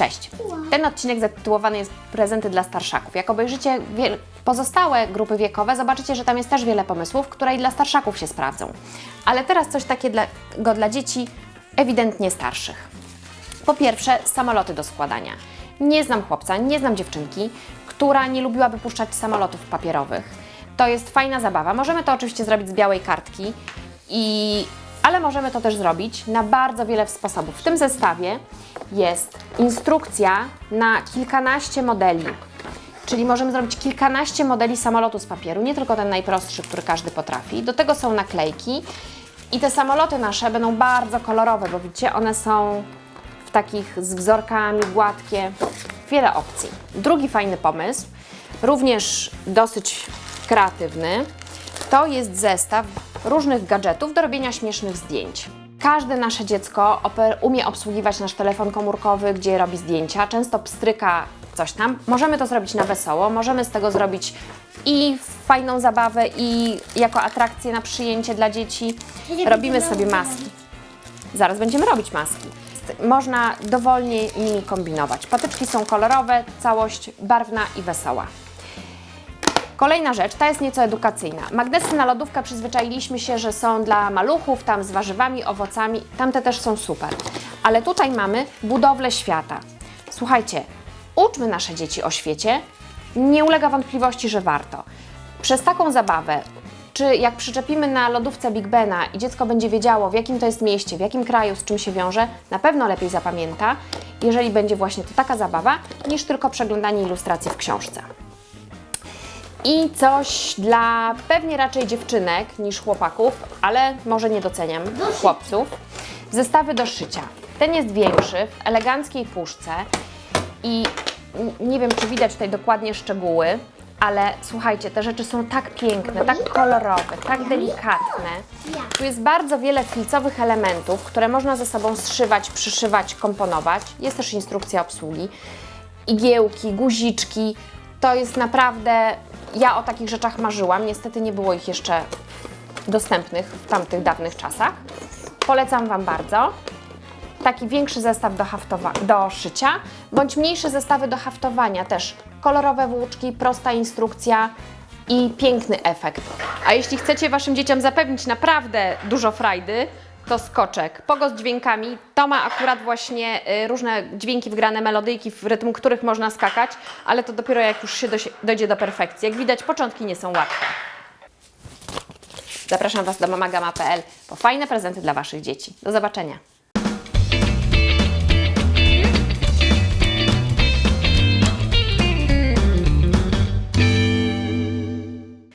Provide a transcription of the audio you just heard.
Cześć. Ten odcinek zatytułowany jest Prezenty dla starszaków. Jak obejrzycie pozostałe grupy wiekowe, zobaczycie, że tam jest też wiele pomysłów, które i dla starszaków się sprawdzą. Ale teraz coś takiego dla, dla dzieci ewidentnie starszych. Po pierwsze, samoloty do składania. Nie znam chłopca, nie znam dziewczynki, która nie lubiłaby puszczać samolotów papierowych. To jest fajna zabawa. Możemy to oczywiście zrobić z białej kartki, i, ale możemy to też zrobić na bardzo wiele sposobów. W tym zestawie jest instrukcja na kilkanaście modeli. Czyli możemy zrobić kilkanaście modeli samolotu z papieru, nie tylko ten najprostszy, który każdy potrafi. Do tego są naklejki i te samoloty nasze będą bardzo kolorowe, bo widzicie, one są w takich z wzorkami, gładkie, wiele opcji. Drugi fajny pomysł, również dosyć kreatywny, to jest zestaw różnych gadżetów do robienia śmiesznych zdjęć. Każde nasze dziecko umie obsługiwać nasz telefon komórkowy, gdzie robi zdjęcia, często pstryka coś tam. Możemy to zrobić na wesoło, możemy z tego zrobić i fajną zabawę, i jako atrakcję na przyjęcie dla dzieci. Robimy sobie maski. Zaraz będziemy robić maski. Można dowolnie nimi kombinować. Patyczki są kolorowe, całość barwna i wesoła. Kolejna rzecz, ta jest nieco edukacyjna. Magnesy na lodówkę przyzwyczailiśmy się, że są dla maluchów, tam z warzywami, owocami, tamte też są super. Ale tutaj mamy budowlę świata. Słuchajcie, uczmy nasze dzieci o świecie. Nie ulega wątpliwości, że warto. Przez taką zabawę, czy jak przyczepimy na lodówce Big Bena i dziecko będzie wiedziało, w jakim to jest mieście, w jakim kraju, z czym się wiąże, na pewno lepiej zapamięta, jeżeli będzie właśnie to taka zabawa, niż tylko przeglądanie ilustracji w książce. I coś dla pewnie raczej dziewczynek niż chłopaków, ale może nie doceniam chłopców. Zestawy do szycia. Ten jest większy, w eleganckiej puszce i nie wiem, czy widać tutaj dokładnie szczegóły, ale słuchajcie, te rzeczy są tak piękne, tak kolorowe, tak delikatne. Tu jest bardzo wiele filcowych elementów, które można ze sobą zszywać, przyszywać, komponować. Jest też instrukcja obsługi igiełki, guziczki. To jest naprawdę. Ja o takich rzeczach marzyłam. Niestety nie było ich jeszcze dostępnych w tamtych dawnych czasach. Polecam Wam bardzo. Taki większy zestaw do, haftowa- do szycia, bądź mniejsze zestawy do haftowania też. Kolorowe włóczki, prosta instrukcja i piękny efekt. A jeśli chcecie Waszym dzieciom zapewnić naprawdę dużo frajdy, to skoczek. Pogo z dźwiękami. To ma akurat właśnie y, różne dźwięki wgrane, melodyjki, w rytm których można skakać, ale to dopiero jak już się dojdzie do perfekcji. Jak widać, początki nie są łatwe. Zapraszam Was do mamagama.pl po fajne prezenty dla Waszych dzieci. Do zobaczenia.